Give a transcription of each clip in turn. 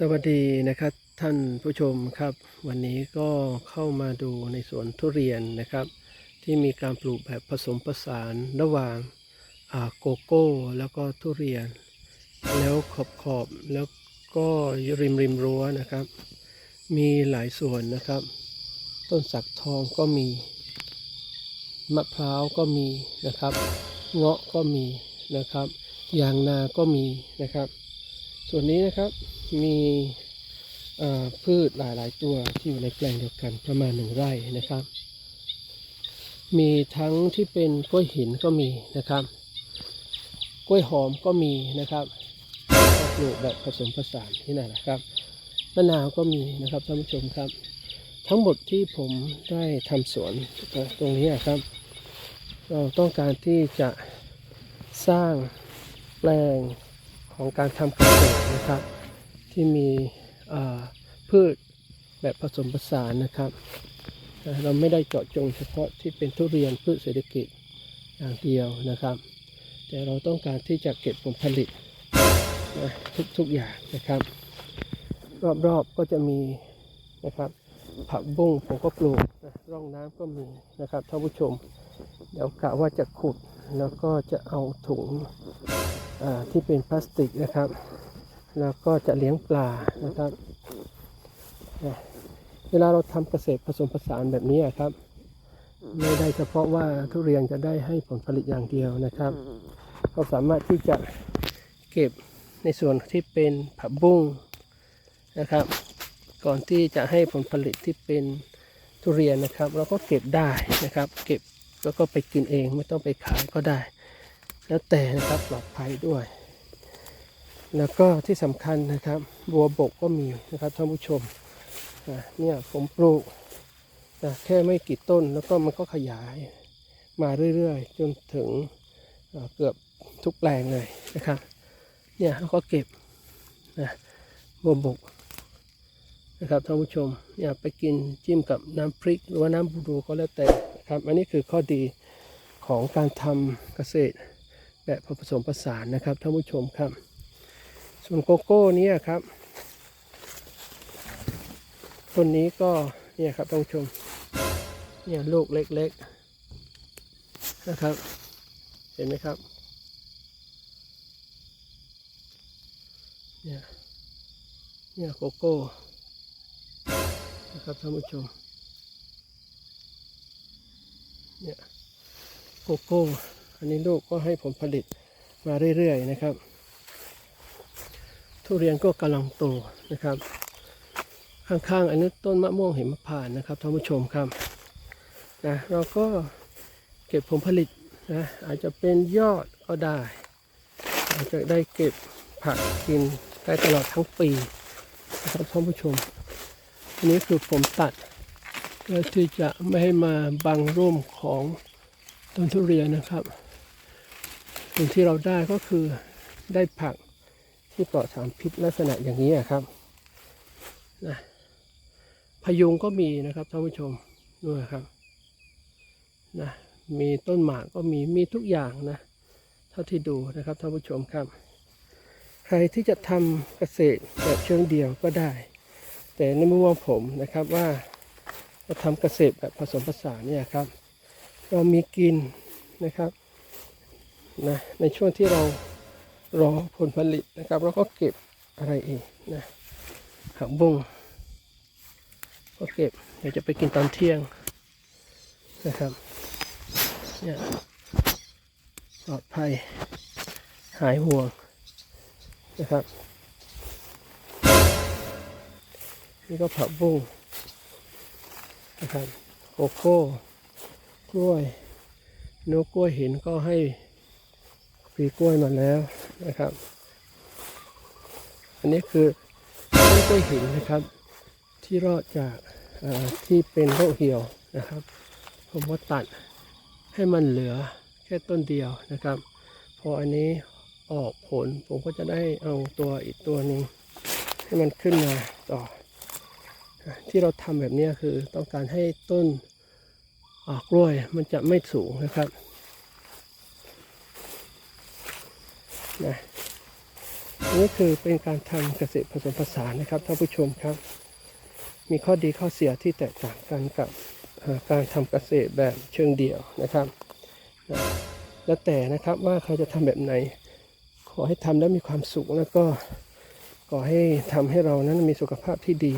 สวัสดีนะครับท่านผู้ชมครับ วันนี้ก็เข้ามาดูในสวนทุเรียนนะครับ ที่มีการปลูกแบบผสมผสานระหว่างโกโก้ แล้วก็ทุเรียน แล้วขอบขอบแล้วก็ริมริมรั้วนะครับ มีหลายส่วนนะครับ ต้นสักทองก็มีมะพร้าวก็มีนะครับ เงาะก็มีนะครับ ยางนาก็มีนะครับ ส่วนนี้นะครับมีพืชหลาย ๆ ตัวที่อยู่ในแปลงเดียวกันประมาณหนึ่งไร่นะครับ มีทั้งที่เป็นกล้วยหินก็มีนะครับ กล้วยหอมก็มีนะครับปลูกแบบผสมผสานที่นั่นนะครับมะนาวก็มีนะครับท่านผู้ชมครับ ทั้งหมดที่ผมได้ทำสวนตรงนี้ครับ เราต้องการที่จะสร้างแปลง ของการทำเกษตรนะครับ ที่มีพืชแบบผสมผสานนะครับ เราไม่ได้เจาะจงเฉพาะที่เป็นทุเรียนพืชเศรษฐกิจอย่างเดียวนะครับ แต่เราต้องการที่จะเก็บผลผลิตนะทุกๆอย่างนะครับ รอบๆก็จะมีนะครับผักบุ้งผมก็ปลูกนะร่องน้ำก็มีนะครับท่านผู้ชม เดี๋ยวกะว่าจะขุดแล้วก็จะเอาถุง ที่เป็นพลาสติกนะครับ แล้วก็จะเลี้ยงปลานะครับ เวลาเราทำเกษตรผสมผสานแบบนี้ครับ ไม่ได้เฉพาะว่าทุเรียนจะได้ให้ผลผลิตอย่างเดียวนะครับ เราสามารถที่จะเก็บในส่วนที่เป็นผักบุ้งนะครับ ก่อนที่จะให้ผลผลิตที่เป็นทุเรียนนะครับ เราก็เก็บได้นะครับ เก็บแล้วก็ไปกินเองไม่ต้องไปขายก็ได้ แล้วแต่นะครับปลอดภัยด้วย แล้วก็ที่สำคัญนะครับ บัวบกก็มีนะครับท่านผู้ชมเนี่ยผมปลูกนะแค่ไม่กี่ต้นแล้วก็มันก็ขยายมาเรื่อยๆ จนถึงเกือบทุกแปลงเลยนะครับเนี่ยเขาก็เก็บนะบัวบกนะครับท่านผู้ชมอย่าไปกินจิ้มกับน้ำพริก หรือว่าน้ำบูดูก็แล้วแต่นะครับ อันนี้คือข้อดีของการทำเกษตร แบบผสมผสานนะครับท่านผู้ชมครับ ส่วนโกโก้นี่ยครับต้นนี้ก็เนี่ยครับท่านผู้ชมเนี่ยลูกเล็กๆนะครับ เห็นไหมครับเนี่ยเนี่ยโกโก้นะครับท่านผู้ชมเนี่ยโกโก้ อันนี้ลูกก็ให้ผลผลิตมาเรื่อยๆนะครับ ทุเรียนก็กำลังโตนะครับ ข้างๆอันนี้ต้นมะม่วงเห็นมะพร้านนะครับท่านผู้ชมครับนะเราก็เก็บผลผลิตนะอาจจะเป็นยอดก็ได้ อาจจะได้เก็บผักกินได้ตลอดทั้งปีนะครับท่านผู้ชม อันนี้คือผมตัดเพื่อที่จะไม่ให้มาบังร่มของต้นทุเรียนนะครับ สิ่งที่เราได้ก็คือได้ผักที่ปลอดสารพิษลักษณะอย่างนี้ครับนะพยุงก็มีนะครับท่านผู้ชมด้วยครับนะมีต้นหมากก็มีมีทุกอย่างนะเท่าที่ดูนะครับท่านผู้ชมครับ ใครที่จะทำเกษตรแบบเชิงเดียวก็ได้ แต่ในมุมมองผมนะครับว่าจะทำเกษตรแบบผสมผสานเนี่ยครับ เรามีกินนะครับ นะในช่วงที่เรารอผลผลิตนะครับเราก็เก็บอะไรเองนะผักบุ้งก็เก็บเดี๋ยวจะไปกินตอนเที่ยงนะครับเนี่ยปลอดภัยหายห่วงนะครับ นี่ก็ผักบุ้งนะครับโกโก้กล้วยนกกล้วยเห็นก็ให้ ปีกล้วยมาแล้วนะครับ อันนี้คือต้นกล้วยหินนะครับ ที่รอดจากที่เป็นโรคเหี่ยวนะครับ ผมก็ตัดให้มันเหลือแค่ต้นเดียวนะครับ พออันนี้ออกผลผมก็จะได้เอาตัวอีกตัวหนึ่งให้มันขึ้นมาต่อ ที่เราทำแบบนี้คือต้องการให้ต้นออกกล้วยมันจะไม่สูงนะครับ นะนี่คือเป็นการทำเกษตรผสมผสานนะครับท่านผู้ชมครับ มีข้อดีข้อเสียที่แตกต่างกันกับการทำเกษตรแบบเชิงเดี่ยวนะครับนะแล้วแต่นะครับว่าเขาจะทำแบบไหน ขอให้ทำแล้วมีความสุขแล้วก็ขอให้ทำให้เรานั้นมีสุขภาพที่ดี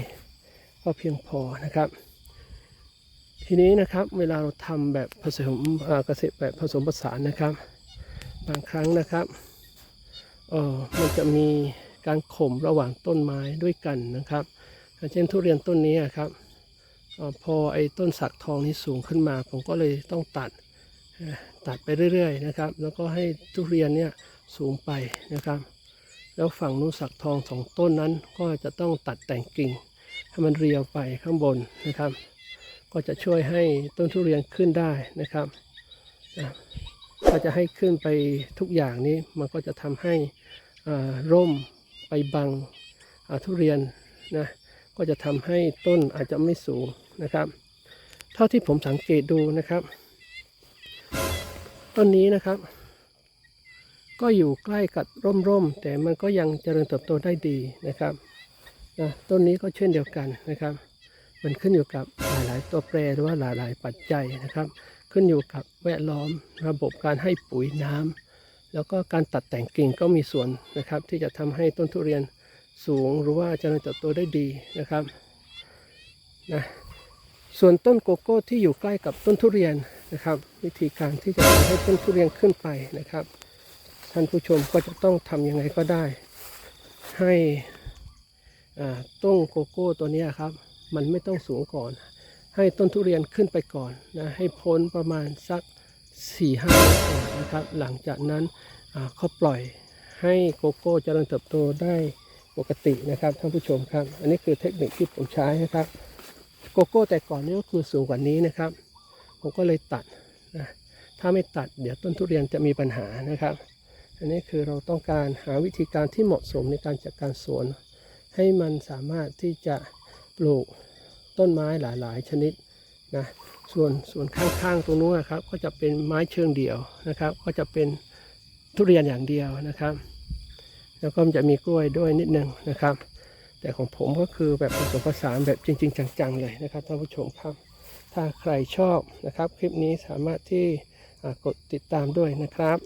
ก็เพียงพอนะครับ ทีนี้นะครับเวลาเราทำแบบผสมเกษตรแบบผสมผสานนะครับ บางครั้งนะครับ เออมันจะมีการข่มระหว่างต้นไม้ด้วยกันนะครับอย่างเช่นทุเรียนต้นนี้ครับออพอไอ้ต้นสักทองนี้สูงขึ้นมา ผมก็เลยต้องตัดตัดไปเรื่อยๆนะครับ แล้วก็ให้ทุเรียนเนี่ยสูงไปนะครับ แล้วฝั่งนู้นสักทองสองต้นนั้นก็จะต้องตัดแต่งกิ่ง ให้มันเรียวไปข้างบนนะครับ ก็จะช่วยให้ต้นทุเรียนขึ้นได้นะครับถ้าจะให้ขึ้นไปทุกอย่างนี้มันก็จะทำให้ ร่มไปบังทุเรียนนะก็จะทำให้ต้นอาจจะไม่สูงนะครับ เท่าที่ผมสังเกตดูนะครับ ต้นนี้นะครับ ก็อยู่ใกล้กับร่มๆแต่มันก็ยังเจริญเติบโตได้ดีนะครับนะต้นนี้ก็เช่นเดียวกันนะครับ มันขึ้นอยู่กับหลายๆ ตัวแปรหรือว่าหลายๆ ปัจจัยนะครับ ขึ้นอยู่กับแวดล้อมระบบการให้ปุ๋ยน้ำ แล้วก็การตัดแต่งกิ่งก็มีส่วนนะครับ ที่จะทำให้ต้นทุเรียนสูงหรือว่าเจริญเติบโตได้ดีนะครับนะส่วนต้นโกโก้ที่อยู่ใกล้กับต้นทุเรียนนะครับ วิธีการที่จะทำให้ต้นทุเรียนขึ้นไปนะครับ ท่านผู้ชมก็จะต้องทำยังไงก็ได้ ให้อ่าต้นโกโก้ตัวนี้ครับ มันไม่ต้องสูงก่อน ให้ต้นทุเรียนขึ้นไปก่อนนะให้พ้นประมาณสัก 4ี่ห้านนะครับ หลังจากนั้นเขาปล่อยให้โกโก้เจริญเติบโตได้ปกตินะครับท่านผู้ชมครับ อันนี้คือเทคนิคที่ผมใช้นะครับ โกโก้แต่ก่อนนี้ก็คือสูงกว่านี้นะครับ ผมก็เลยตัดนะถ้าไม่ตัดเดี๋ยวต้นทุเรียนจะมีปัญหานะครับ อันนี้คือเราต้องการหาวิธีการที่เหมาะสมในการจัดการสวน ให้มันสามารถที่จะปลูกต้นไม้หลาย ๆ ชนิดนะ ส่วนส่วนข้างๆตรงนู้นนะครับ ก็จะเป็นไม้เชิงเดี่ยวนะครับ ก็จะเป็นทุเรียนอย่างเดียวนะครับ แล้วก็จะมีกล้วยด้วยนิดนึงนะครับ แต่ของผมก็คือแบบผสมผสานแบบจริง ๆ จังๆเลยนะครับท่านผู้ชมครับ ถ้าใครชอบนะครับ คลิปนี้สามารถที่กดติดตามด้วยนะครับ